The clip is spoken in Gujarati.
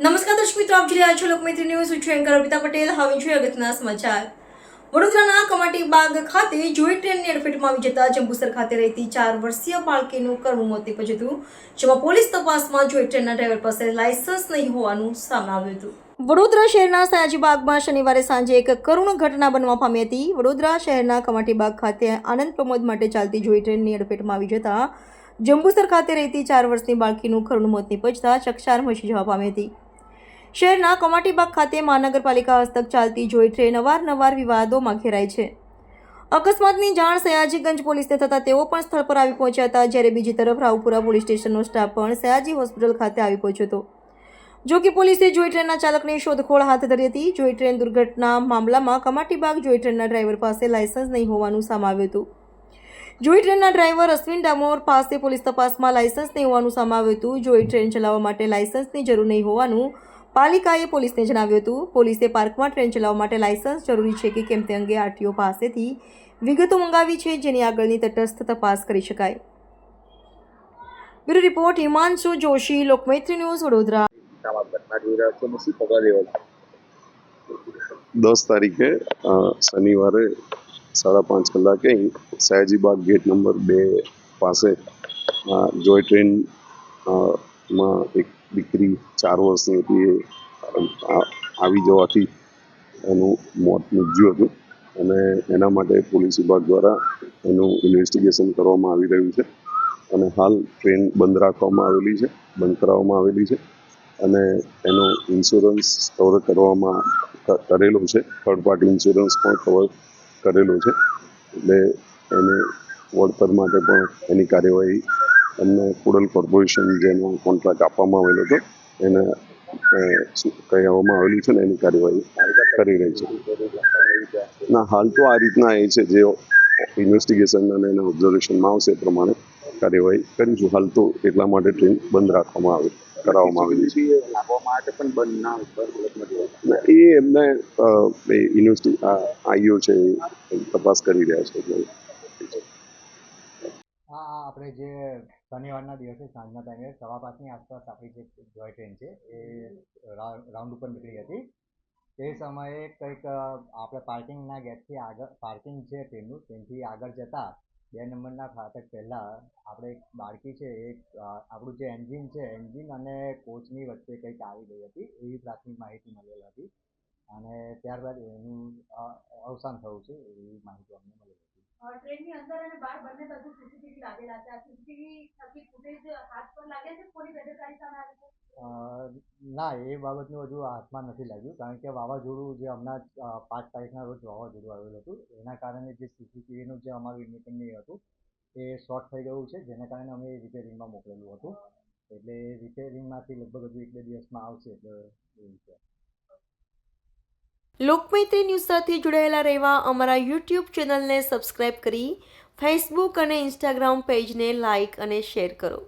નમસ્કાર દર્શક મિત્રો, આપ જોઈ રહ્યા છો લોકમૈત્રી ન્યૂઝ. હું છું એન્કર અર્પિતા પટેલ. હવે જોઈએ અગત્યના સમાચાર. વડોદરાના કમાટી બાગ ખાતે જોઈ ટ્રેનની અડફેટમાં આવી જતા જંબુસર ખાતે રહેતી ચાર વર્ષીય બાળકીનું કરવું મોત નીપજ્યું હતું, જેમાં પોલીસ તપાસમાં જોઈ ટ્રેનના ડ્રાઈવર પાસે લાયસન્સ નહીં હોવાનું સામે આવ્યું હતું. વડોદરા શહેરના સયાજીબાગમાં શનિવારે સાંજે એક કરુણ ઘટના બનવા પામી હતી. વડોદરા શહેરના કમાટીબાગ ખાતે આનંદ પ્રમોદ માટે ચાલતી જોઈ ટ્રેનની અડફેટમાં આવી જતા જંબુસર ખાતે રહેતી ચાર વર્ષની બાળકીનું કરુણ મોત નીપજતા ચકચાર મચી જવા પામી હતી. શહેરના કમાટીબાગ ખાતે મહાનગરપાલિકા હસ્તક ચાલતી જોઈ ટ્રેન અવારનવાર વિવાદોમાં ઘેરાય છે. અકસ્માતની જાણ સયાજીગંજ પોલીસને થતાં તેઓ પણ સ્થળ પર આવી પહોંચ્યા હતા, જ્યારે બીજી તરફ રાવપુરા પોલીસ સ્ટેશનનો સ્ટાફ પણ સયાજી હોસ્પિટલ ખાતે આવી પહોંચ્યો હતો. જો કે પોલીસે જોઈ ટ્રેનના ચાલકની શોધખોળ હાથ ધરી હતી. જોઈ ટ્રેન દુર્ઘટના મામલામાં કમાટીબાગ જોઈ ટ્રેનના ડ્રાઈવર પાસે લાયસન્સ નહીં હોવાનું સામે હતું. જોઈ ટ્રેનના ડ્રાઈવર અશ્વિન ડામોર પાસે પોલીસ તપાસમાં લાયસન્સ નહીં હોવાનું સામે હતું. જોઈ ટ્રેન ચલાવવા માટે લાયસન્સની જરૂર નહીં હોવાનું પાલિકાએ પોલીસને જણાવ્યું હતું. પોલીસે પાર્કમાં ટ્રેન ચલાવવા માટે લાયસન્સ જરૂરી છે કે કેમ તે અંગે આરટીઓ પાસેથી વિગતો મંગાવી છે જેની આગળની તટસ્થ તપાસ કરી શકાય. Bureau report, Himanshu Joshi, Lokmaitri news Vadodara. છો અને શું પગલાં લેવા દસ તારીખે શનિવારે સાડા પાંચ કલાકે સયાજીબાગ ગેટ નંબર બે પાસે જોય ટ્રેનમાં એક દીકરી ચાર વર્ષની હતી આવી જવાથી એનું મોત નીપજ્યું હતું અને એના માટે પોલીસ વિભાગ દ્વારા એનું ઇન્વેસ્ટિગેશન કરવામાં આવી રહ્યું છે અને હાલ ટ્રેન બંધ રાખવામાં આવેલી છે, બંધ કરાવવામાં આવેલી છે. અને એનો ઇન્સ્યોરન્સ કવર કરવામાં કરેલો છે. થર્ડ પાર્ટી ઇન્સ્યોરન્સ પણ કવર કરેલો છે. એટલે એને વળતર માટે પણ એની કાર્યવાહી એમને કુડલ કોર્પોરેશન જેનો કોન્ટ્રાક્ટ આપવામાં આવેલો હતો, એને કહેવામાં આવેલું છે ને, એની કાર્યવાહી કરી રહી છે. ના, હાલ તો આ રીતના એ છે જે ઇન્વેસ્ટિગેશન અને એના ઓબ્ઝર્વેશનમાં આવશે એ પ્રમાણે કાર્યવાહી કરીશું. હાલ તો એટલા માટે ટ્રેન બંધ રાખવામાં આવે. કરાવવામાં આવી છે. એ એમને યુનિવર્સિટી આઈઓ છે તપાસ કરી રહ્યા છે એટલે હા હા આપણે જે શનિવારના દિવસે સાંજના ટાઈમે સવા પાંચની આસપાસ આપણી જે જોય ટ્રેન છે એ રાઉન્ડ ઉપર નીકળી હતી. તે સમયે કંઈક આપણે પાર્કિંગના ગેટથી આગળ પાર્કિંગ છે ટ્રેનનું તેનાથી આગળ જતાં બે નંબરના ફાટક પહેલાં આપણે એક બાળકી છે એ આપણું જે એન્જિન છે, એન્જિન અને કોચની વચ્ચે કંઈક આવી ગઈ હતી, એવી પ્રાથમિક માહિતી મળેલ હતી. અને ત્યારબાદ એનું અવસાન થયું છે, એવી માહિતી અમને મળી હતી. ટ્રેનની અંદર અને બહાર બંને બાજુ સીસીટીવી લાગેલા આ સીસીટીવી ફૂટેજ હાથ પર લાગે છે કોની બેદરકારી સામે આવી ના, એ બાબતનું હજુ હાથમાં નથી લાગ્યું. કારણ કે વાવાઝોડું જે હમણાં પાંચ તારીખના રોજ વાવાઝોડું આવેલું હતું, એના કારણે જે સીસીટીવીનું જે અમારું ઇન્ડિપેન્ડન્ટ હતું, એ શોર્ટ થઈ ગયું છે, જેના કારણે અમે રિપેરિંગમાં મોકલેલું હતું. એટલે રિપેરિંગમાંથી લગભગ હજુ એક બે દિવસમાં આવશે, એટલે એવું છે લોકમૈત્રી ન્યૂઝ સાથે જોડાયેલા રહેવા અમારા યુટ્યુબ ચેનલને સબસ્ક્રાઇબ કરી ફેસબુક અને ઇન્સ્ટાગ્રામ પેજને લાઇક અને શેર કરો.